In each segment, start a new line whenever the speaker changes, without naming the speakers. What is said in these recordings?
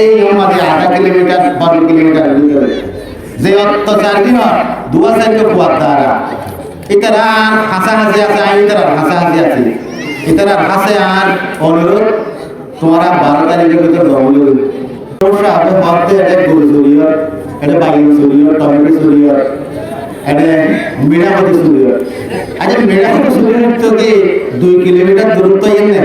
এই আমাদের আধা কিলোমিটার, বারো কিলোমিটার ভিতরে যে অত্যাচার হয়, দুয়া সাইডকে কুয়ার দ্বারা। ইতারা আর হাসাহাসি আছে আমি ইতারা হাসাহাসি আছে। ইতারা হাসে আর অনুরোধ, তোমরা বারো তারিখের ভিতরে দমল সমস্যা হবে ভাবতে এটা গরু চুরিয়র এটা বাইক চুরিয়র টমেটো চুরিয়র এটা মেড়াপতি আচ্ছা মেড়াপতি চুরিয়র দুই কিলোমিটার দূরত্ব এটা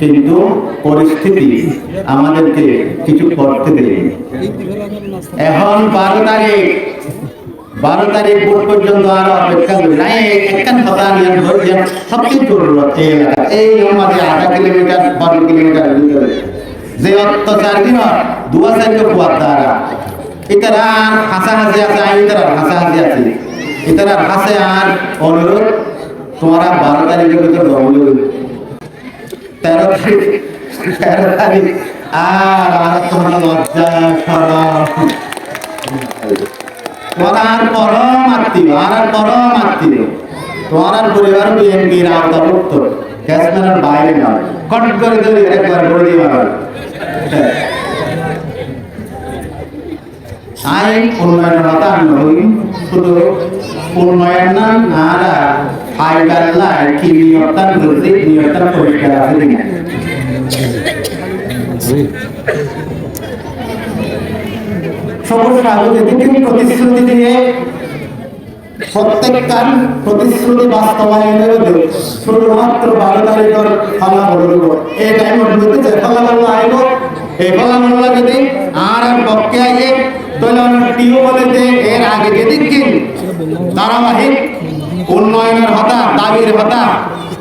কিন্তু পরিস্থিতি আমাদেরকে কিছু করতে দেয় এখন বারো তারিখ বারো তারিখ পর্যন্ত আরও অপেক্ষা করি। নাই, একখান কথা নিয়ে ধরছেন সবচেয়ে জরুরত এই এলাকা। এই আমাদের আধা কিলোমিটার, বারো কিলোমিটার ভিতরে। যে অত্যাচার হয় দুয়া কুয়ার দ্বারা ইতারা আর হাসাহাসি আছে আমি ইতারা হাসাহাসি আছে। ইতারা হাসে আর অনুরোধ, তোমরা বারো তারিখের ভিতরে দমল তেরো তারিখ তেরো তারিখ আর আর তোমার লজ্জা সরম তোমার আর পরম আত্মীয় আর আর পরম আত্মীয় তোমার আর পরিবার বিএনপির আওতাভুক্ত ক্যাশম্যানের বাইরে নয় কট করে পরিষ্কার আছে প্রতিশ্রুতি দিয়ে প্রতিশ্রুতি বাস্তবায়নের শুধুমাত্র বারো তারিখের ফলাফল হইব এই মধ্যে যে ফলাফল আইব। এই ফলাফল যদি আর আর পক্ষে আইয়ে তাহলে আমরা টিও বলেতে এর আগে যদি কি ধারাবাহিক উন্নয়নের হতা দাবির হতা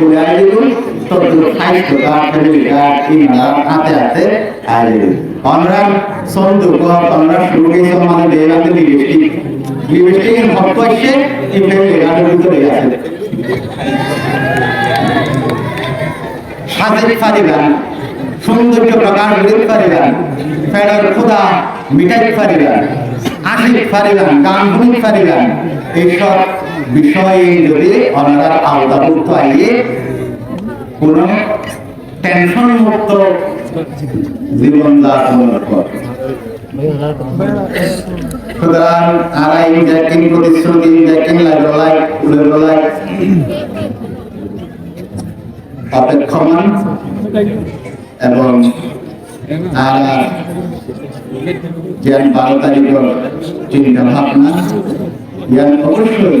আমরা পূর্বে পূর্বে আই দিব তোর ক্রেডিট কার্ড ইন্ডা হাতে হাতে আই দিব আমরা সন্ধু আমরা শুরু করেছি আমাদের বেলাতে লিপস্টিক লিপস্টিকের ভক্ত আসছে এই ফ্যামিলি গাড়ির ভিতরে আছে সাজেক পারিবেন সৌন্দর্য প্রকাশ করতে পারিবেন ফেডার খুদা মিটাইতে পারিবেন আশিক পারিবেন গান শুনিতে পারিবেন এইসব বিষয়ে যদি ওনারা আওতাভুক্ত আইয়ে কোনো টেনশন মুক্ত জীবন যাপনের পর সুতরাং আড়াই জ্যাকিং প্রতিশ্রুতি জ্যাকিং লাগলাই উড়েলাই অপেক্ষমান এবং আর জ্ঞান বারো তারিখের চিন্তা ভাবনা জ্ঞান অবশ্যই